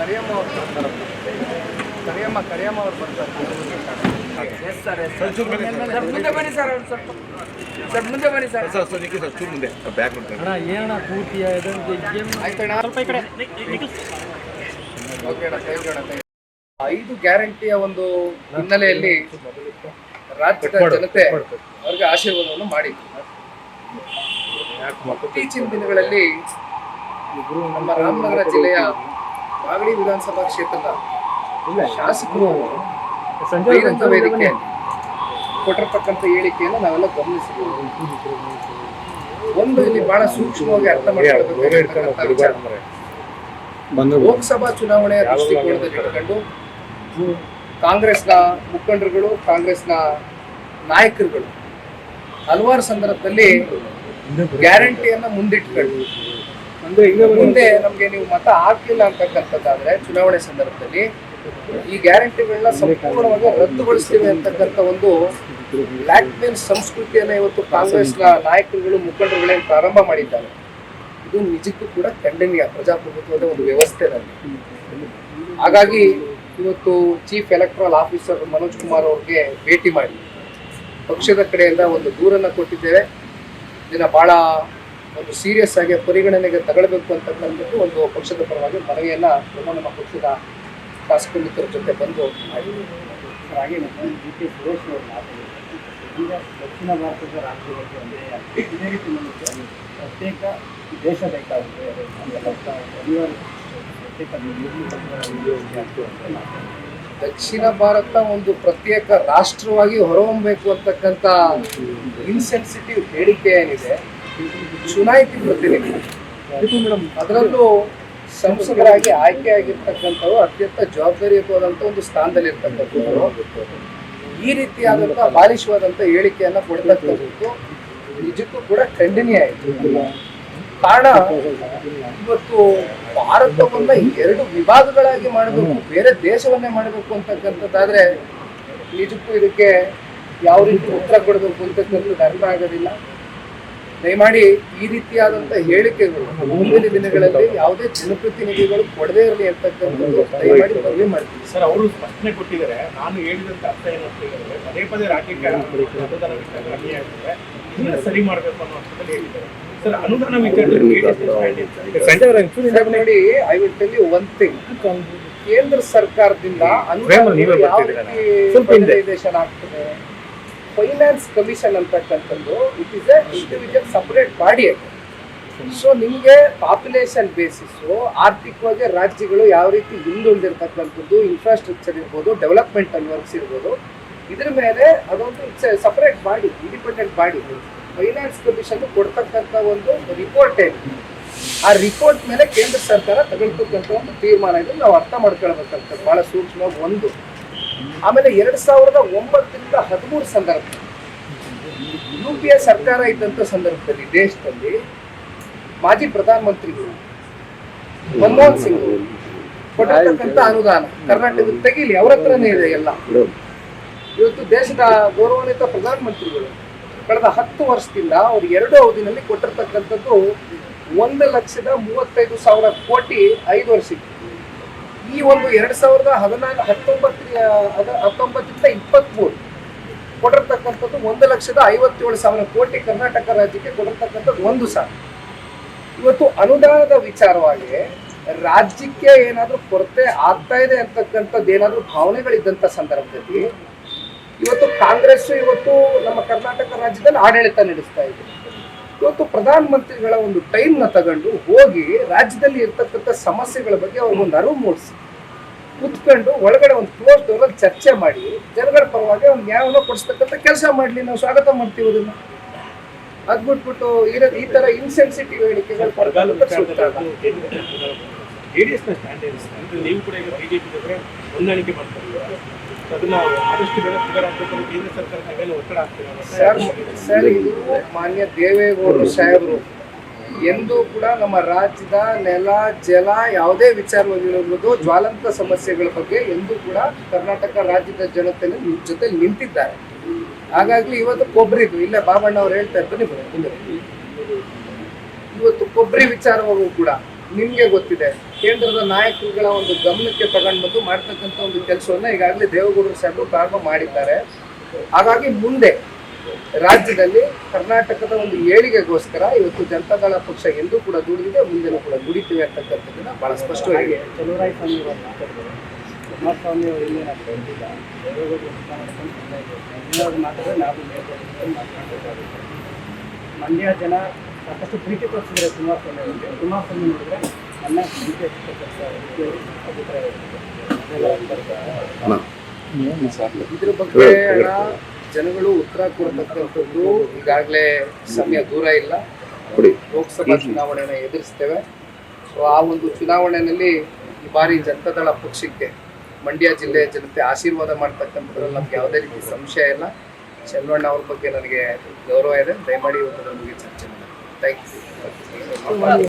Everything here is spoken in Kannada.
ಕರಿಯಮ್ಮ ಅವ್ರು ಬರ್ತಾರೆ ಕರಿಯಮ್ಮ ಕರಿಯಮ್ಮ ಅವ್ರು ಬರ್ತಾರೆ. Yes sir yes sir sir ಮುಂದೆ ಬನ್ನಿ ಸರ್ ಒಂದು ಸ್ವಲ್ಪ. ಸರ್ ಮುಂದೆ ಬನ್ನಿ sir sir sir Nikhil sir ಚೂರು ಮುಂದೆ ಬ್ಯಾಕ್ ನೋಡ್ತಾರೆ ಅಣ್ಣ ಏನಣ್ಣ ಪೂರ್ತಿ ಇದೊಂದು ಆಯ್ತಣ್ಣ ಸ್ವಲ್ಪ ಈ ಕಡೆ. ಓಕೆ ಅಣ್ಣ ಥ್ಯಾಂಕ್ ಯು ಅಣ್ಣ thank you. ಐದು ಗ್ಯಾರಂಟಿಯ ಒಂದು ಹಿನ್ನೆಲೆಯಲ್ಲಿ ರಾಜ್ಯದ ಜನತೆ ಅವ್ರಿಗೆ ಆಶೀರ್ವಾದವನ್ನು ಮಾಡಿ ಇತ್ತೀಚಿನ ದಿನಗಳಲ್ಲಿ ನಮ್ಮ ರಾಮನಗರ ಜಿಲ್ಲೆಯ ಮಾಗಡಿ ವಿಧಾನಸಭಾ ಕ್ಷೇತ್ರದ ಶಾಸಕರು ಬಹಿರಂಗ ವೇದಿಕೆ ಕೊಟ್ಟಿರ್ತಕ್ಕಂಥ ಹೇಳಿಕೆಯನ್ನು ನಾವೆಲ್ಲ ಗಮನಿಸಿದ್ದೀವಿ ಒಂದು ಇಲ್ಲಿ ಬಹಳ ಸೂಕ್ಷ್ಮವಾಗಿ ಅರ್ಥ ಮಾಡಿಕೊಳ್ಳಬೇಕು ಲೋಕಸಭಾ ಚುನಾವಣೆಯ ದೃಷ್ಟಿಕೋನದಲ್ಲಿ ಇಟ್ಕೊಂಡು ಕಾಂಗ್ರೆಸ್ನ ಮುಖಂಡರುಗಳು ಕಾಂಗ್ರೆಸ್ನ ನಾಯಕರುಗಳು ಹಲವಾರು ಸಂದರ್ಭದಲ್ಲಿ ಗ್ಯಾರಂಟಿಯನ್ನ ಮುಂದಿಟ್ಕೊಂಡು ಮುಂದೆ ನಮಗೆ ನೀವು ಮತ ಹಾಕಿಲ್ಲ ಅಂತಕ್ಕಂಥದ್ದಾದ್ರೆ ಚುನಾವಣೆ ಸಂದರ್ಭದಲ್ಲಿ ಈ ಗ್ಯಾರಂಟಿಗಳನ್ನ ಸಂಪೂರ್ಣವಾಗಿ ರದ್ದುಗೊಳಿಸ್ತೀವಿ ಅಂತಕ್ಕಂಥ ಒಂದು ಬ್ಲಾಕ್ ಮೇಲ್ ಸಂಸ್ಕೃತಿಯನ್ನ ಇವತ್ತು ಕಾಂಗ್ರೆಸ್ನ ನಾಯಕರುಗಳು ಮುಖಂಡರುಗಳೇ ಪ್ರಾರಂಭ ಮಾಡಿದ್ದಾರೆ. ಇದು ನಿಜಕ್ಕೂ ಕೂಡ ಖಂಡನೀಯ ಪ್ರಜಾಪ್ರಭುತ್ವದ ಒಂದು ವ್ಯವಸ್ಥೆನಲ್ಲಿ. ಹಾಗಾಗಿ ಇವತ್ತು chief electoral officer Manoj Kumar ಅವ್ರಿಗೆ ಭೇಟಿ ಮಾಡಿ. ಪಕ್ಷದ ಕಡೆಯಿಂದ ಒಂದು ದೂರನ್ನು ಕೊಟ್ಟಿದ್ದೇವೆ. ಇದನ್ನ ಬಹಳ ಒಂದು ಸೀರಿಯಸ್ ಆಗಿ ಪರಿಗಣನೆಗೆ ತಗೊಳ್ಬೇಕು ಅಂತಕ್ಕಂಥದ್ದು ಒಂದು ಪಕ್ಷದ ಪರವಾಗಿ ಮನವಿಯನ್ನ ನಮ್ಮ ನಮ್ಮ ಪಕ್ಷದ ಶಾಸಕ ಮಿತ್ರರ ಜೊತೆ ಬಂದು. ಹಾಗೆ ಡಿ ಕೆ ಸುರೇಶ್ ಅವರು ಈಗ ದಕ್ಷಿಣ ಭಾರತದ ರಾಜ್ಯಗಳಿಗೆ ಅಂದರೆ ಇದೇ ರೀತಿ ನಮಗೆ ಪ್ರತ್ಯೇಕ ದೇಶ ಬೇಕಾಗುತ್ತೆ ದಕ್ಷಿಣ ಭಾರತ ಒಂದು ಪ್ರತ್ಯೇಕ ರಾಷ್ಟ್ರವಾಗಿ ಹೊರಹೊಮ್ಮಬೇಕು ಅಂತಕ್ಕಂಥ ಇನ್ಸೆನ್ಸಿಟಿವ್ ಹೇಳಿಕೆ ಏನಿದೆ ಚುನಾಯಿತಿ ಪ್ರತಿನಿಧಿ ಅದರಲ್ಲೂ ಸಂಸದರಾಗಿ ಆಯ್ಕೆಯಾಗಿರ್ತಕ್ಕಂಥವ್ರು ಅತ್ಯಂತ ಜವಾಬ್ದಾರಿಯುತವಾದಂಥ ಒಂದು ಸ್ಥಾನದಲ್ಲಿ ಇರ್ತಕ್ಕಂಥವ್ರು ಈ ರೀತಿಯಾದಂಥ ಬಾಲಿಶವಾದಂಥ ಹೇಳಿಕೆಯನ್ನು ಕೊಡ್ತಕ್ಕಂಥದ್ದು ನಿಜಕ್ಕೂ ಕೂಡ ಖಂಡನೀಯ ಆಯಿತು ಕಾರಣ, ಇವತ್ತು ಭಾರತವನ್ನ ಎರಡು ವಿಭಾಗಗಳಾಗಿ ಮಾಡಬೇಕು, ಬೇರೆ ದೇಶವನ್ನೇ ಮಾಡಬೇಕು ಅಂತಕ್ಕಂಥದ್ದಾದ್ರೆ ನಿಜಕ್ಕೂ ಇದಕ್ಕೆ ಯಾವ ರೀತಿ ಉತ್ತರ ಕೊಡಬೇಕು ಅಂತಕ್ಕಂಥದ್ದು ಅರ್ಥ ಆಗೋದಿಲ್ಲ. ದಯಮಾಡಿ ಈ ರೀತಿಯಾದಂಥ ಹೇಳಿಕೆಗಳು ಮುಂದಿನ ದಿನಗಳಲ್ಲಿ ಯಾವುದೇ ಜನಪ್ರತಿನಿಧಿಗಳು ಕೊಡದೇ ಇರಲಿ ಅಂತಕ್ಕಂಥದ್ದು ದಯಮಾಡಿ ಮನವಿ ಮಾಡ್ತೀವಿ ಸರ್ ಅವರು ಸ್ಪಷ್ಟನೆ ಕೊಟ್ಟಿದ್ದಾರೆ. ನಾನು ಹೇಳಿದಂತ ಅರ್ಥ ಏನು ಅಂತ ಹೇಳಿದ್ರೆ ಪದೇ ಪದೇ ರಾಜ್ಯಕ್ಕೆ ಅನುದಾನ ಆಗ್ತದೆ ಇದನ್ನ ಸರಿ ಮಾಡಬೇಕು ಅನ್ನೋ ಅರ್ಥದಲ್ಲಿ ಹೇಳಿದ್ದಾರೆ. ಸರ್ ಅನುದಾನ ವಿಚಾರದಲ್ಲಿ ನೋಡಿ I will tell you one thing ಕೇಂದ್ರ ಸರ್ಕಾರದಿಂದ ಅನುದಾನ ಯಾವ? ರೀತಿ ಆಗ್ತದೆ? ಫೈನಾನ್ಸ್ ಕಮಿಷನ್ ಅಂತಕ್ಕಂಥದ್ದು it is a individual separate body so ನಿಮಗೆ ಪಾಪ್ಯುಲೇಷನ್ ಬೇಸಿಸ್ಸು ಆರ್ಥಿಕವಾಗಿ ರಾಜ್ಯಗಳು ಯಾವ ರೀತಿ ಹಿಂದುಳಿದಿರ್ತಕ್ಕಂಥದ್ದು ಇನ್ಫ್ರಾಸ್ಟ್ರಕ್ಚರ್ ಇರ್ಬೋದು ಡೆವಲಪ್ಮೆಂಟಲ್ ವರ್ಕ್ಸ್ ಇರ್ಬೋದು, ಇದ್ರ ಮೇಲೆ ಅದೊಂದು it's a separate body independent body finance commission ಕೊಡ್ತಕ್ಕಂಥ ಒಂದು ರಿಪೋರ್ಟ್ ಏನು? ಆ ರಿಪೋರ್ಟ್ ಮೇಲೆ ಕೇಂದ್ರ ಸರ್ಕಾರ ತಗೊಳ್ತಕ್ಕಂಥ ಒಂದು ತೀರ್ಮಾನ ಇದೆ, ನಾವು ಅರ್ಥ ಮಾಡ್ಕೊಳ್ಬೇಕಂತ, ಬಹಳ ಸೂಕ್ಷ್ಮವಾಗಿ ಒಂದು. ಆಮೇಲೆ ಎರಡ್ ಸಾವಿರದ ಒಂಬತ್ತರಿಂದ ಹದಿಮೂರು ಸಂದರ್ಭ. ಯು ಪಿ ಎ ಸರ್ಕಾರ ಇದ್ದಂತ ಸಂದರ್ಭದಲ್ಲಿ ದೇಶದಲ್ಲಿ ಮಾಜಿ ಪ್ರಧಾನಮಂತ್ರಿಗಳು ಮನಮೋಹನ್ ಸಿಂಗ್ ಕೊಟ್ಟಿರ್ತಕ್ಕಂಥ ಅನುದಾನ ಕರ್ನಾಟಕದ ತೆಗೀಲಿ ಅವ್ರ ಹತ್ರನೇ ಇದೆ ಎಲ್ಲ. ಇವತ್ತು ದೇಶದ ಗೌರವಾನ್ವಿತ ಪ್ರಧಾನಮಂತ್ರಿಗಳು ಕಳೆದ ಹತ್ತು ವರ್ಷದಿಂದ ಅವ್ರು ಎರಡು ಅವಧಿನಲ್ಲಿ ಕೊಟ್ಟಿರ್ತಕ್ಕಂಥದ್ದು ಒಂದು ಲಕ್ಷದ ಮೂವತ್ತೈದು ಸಾವಿರ ಕೋಟಿ ಐದು ವರ್ಷಕ್ಕೆ. ಈ ಒಂದು ಎರಡ್ ಸಾವಿರದ ಹದಿನಾಲ್ಕು ಹತ್ತೊಂಬತ್ತ ಹತ್ತೊಂಬತ್ತರಿಂದ ಇಪ್ಪತ್ತ್ಮೂರು ಕೊಟ್ಟಿರ್ತಕ್ಕಂಥದ್ದು ಒಂದು ಲಕ್ಷದ ಐವತ್ತೇಳು ಸಾವಿರ ಕೋಟಿ ಕರ್ನಾಟಕ ರಾಜ್ಯಕ್ಕೆ ಕೊಟ್ಟಿರ್ತಕ್ಕಂಥದ್ದು ಒಂದು ಸಾವಿರ. ಇವತ್ತು ಅನುದಾನದ ವಿಚಾರವಾಗಿ ರಾಜ್ಯಕ್ಕೆ ಏನಾದರೂ ಕೊರತೆ ಆಗ್ತಾ ಇದೆ ಅಂತಕ್ಕಂಥದ್ದು ಏನಾದರೂ ಭಾವನೆಗಳಿದ್ದಂಥ ಸಂದರ್ಭದಲ್ಲಿ ಇವತ್ತು ಕಾಂಗ್ರೆಸ್ ಇವತ್ತು ನಮ್ಮ ಕರ್ನಾಟಕ ರಾಜ್ಯದಲ್ಲಿ ಆಡಳಿತ ನಡೆಸ್ತಾ ಇದೆ. ಇವತ್ತು ಪ್ರಧಾನಮಂತ್ರಿಗಳ ಒಂದು ಟೈಮ್ನ ತಗೊಂಡು ಹೋಗಿ ರಾಜ್ಯದಲ್ಲಿ ಇರ್ತಕ್ಕಂಥ ಸಮಸ್ಯೆಗಳ ಬಗ್ಗೆ ಅವ್ರಿಗೊಂದು ಅರಿವು ಮೂಡಿಸಿ. ಕುತ್ಕೊಂಡು ಒಳಗಡೆ ಒಂದು ಕ್ಲೋಸ್ ಡೋರಲ್ಲಿ ಚರ್ಚೆ ಮಾಡಿ ಜನಗಳ ಪರವಾಗಿ ಒಂದು ನ್ಯಾಯವನ್ನ ಕೊಡಿಸ್ತಕ್ಕಂಥ ಕೆಲಸ ಮಾಡಲಿ ನಾವು ಸ್ವಾಗತ ಮಾಡ್ತೀವಿ ಅದನ್ನು. ಅದ್ಬಿಟ್ಬಿಟ್ಟು ಈ- ಈ ತರ ಇನ್ಸೆನ್ಸಿಟಿವ್ ಹೇಳಿಕೆಗಳು ಕೊಡ್ತಕ್ಕಂಥ ಡಿ ಎಸ್ನ ಸ್ಟ್ಯಾಂಡ್ ಸರ್? ನೀವು ಕೂಡ ಈಗ ಬಿಜೆಪಿ ಜೊತೆ ಹೊಂದಾಣಿಕೆ ಮಾಡ್ತಾರೆ ಅದನ್ನು ಆದಷ್ಟು ಬೇಗ ಕೇಂದ್ರ ಸರ್ಕಾರದ ಮೇಲೆ ಒತ್ತಡ ಆಗ್ತಿದೆ ಸರ್ ಇದು ಮಾನ್ಯ ದೇವೇಗೌಡರು ಸಾಹೇಬರು, ಎಂದೂ ಕೂಡ ನಮ್ಮ ರಾಜ್ಯದ ನೆಲ, ಜಲ ಯಾವುದೇ ವಿಚಾರವಾಗಿರಬಹುದು ಜ್ವಾಲಂತ ಸಮಸ್ಯೆಗಳ ಬಗ್ಗೆ ಎಂದೂ ಕೂಡ ಕರ್ನಾಟಕ ರಾಜ್ಯದ ಜನತೆ ಜೊತೆ ನಿಂತಿದ್ದಾರೆ ಹಾಗಾಗಿ ಇವತ್ತು ಕೊಬ್ಬರಿದು ಇಲ್ಲ ಬಾಬಣ್ಣ ಅವ್ರು ಹೇಳ್ತಾ ಇರ್ತಾರೆ. ಇವತ್ತು ಕೊಬ್ಬರಿ ವಿಚಾರವಾಗೂ ಕೂಡ ನಿಮ್ಗೆ ಗೊತ್ತಿದೆ. ಕೇಂದ್ರದ ನಾಯಕರುಗಳ ಒಂದು ಗಮನಕ್ಕೆ ತಗೊಂಡು ಬಂದು ಮಾಡ್ತಕ್ಕಂಥ ಒಂದು ಕೆಲಸವನ್ನ ಈಗಾಗಲೇ ದೇವೇಗೌಡರು ಸಾಹೇಬರು ಪ್ರಾರಂಭ ಮಾಡಿದ್ದಾರೆ. ಹಾಗಾಗಿ ಮುಂದೆ ರಾಜ್ಯದಲ್ಲಿ ಕರ್ನಾಟಕದ ಒಂದು ಏಳಿಗೆಗೋಸ್ಕರ ಇವತ್ತು ಜನತಾದಳ ಪಕ್ಷ ಎಂದೂ ಕೂಡ ದುಡಿದಿದೆ, ಮುಂದೆನೂ ಕೂಡ ದುಡಿತೀವಿ ಅಂತಕ್ಕಂಥದ್ದನ್ನ ಬಹಳ ಸ್ಪಷ್ಟವಾಗಿ ಅವರು ಮಾತಾಡಿದ್ರೆ. ನಾವು ಮಂಡ್ಯ ಜನ ಸಾಕಷ್ಟು ಪ್ರೀತಿ ತೋರಿಸಿದ್ರೆ ಕುಮಾರಸ್ವಾಮಿ ಅವರಿಗೆ. ಕುಮಾರಸ್ವಾಮಿ ನೋಡಿದ್ರೆ ನನ್ನ ಅಭಿಪ್ರಾಯ ಇದ್ರ ಬಗ್ಗೆ ಅಣ್ಣ ಜನಗಳು ಉತ್ತರ ಕೊಡತಕ್ಕಂಥದ್ದು ಈಗಾಗಲೇ ಸಮಯ ದೂರ ಇಲ್ಲ. ಲೋಕಸಭಾ ಚುನಾವಣೆಯನ್ನು ಎದುರಿಸ್ತೇವೆ. ಸೊ ಆ ಒಂದು ಚುನಾವಣೆಯಲ್ಲಿ ಈ ಬಾರಿ ಜನತಾದಳ ಪಕ್ಷಕ್ಕೆ ಮಂಡ್ಯ ಜಿಲ್ಲೆಯ ಜನತೆ ಆಶೀರ್ವಾದ ಮಾಡ್ತಕ್ಕಂಥದ್ರಲ್ಲಿ ನಮ್ಗೆ ಯಾವುದೇ ರೀತಿ ಸಂಶಯ ಇಲ್ಲ. ಚೆನ್ನಣ್ಣ ಅವ್ರ ಬಗ್ಗೆ ನನಗೆ ಗೌರವ ಇದೆ. ದಯಮಾಡಿ ಇವತ್ತು ನಮಗೆ ಚರ್ಚೆ ಮಾಡಿ ಥ್ಯಾಂಕ್ ಯು